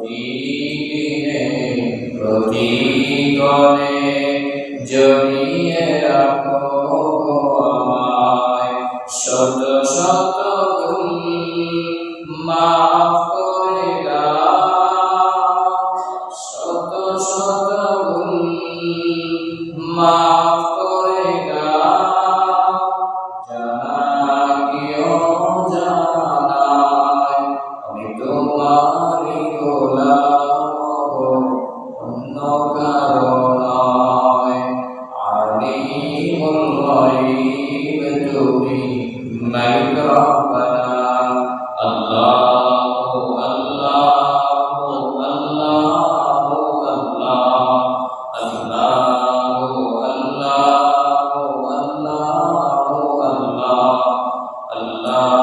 প্রতিদিনে প্রতিগণে জড়িয়ে রাখো আমায় শত শত মাফ Allah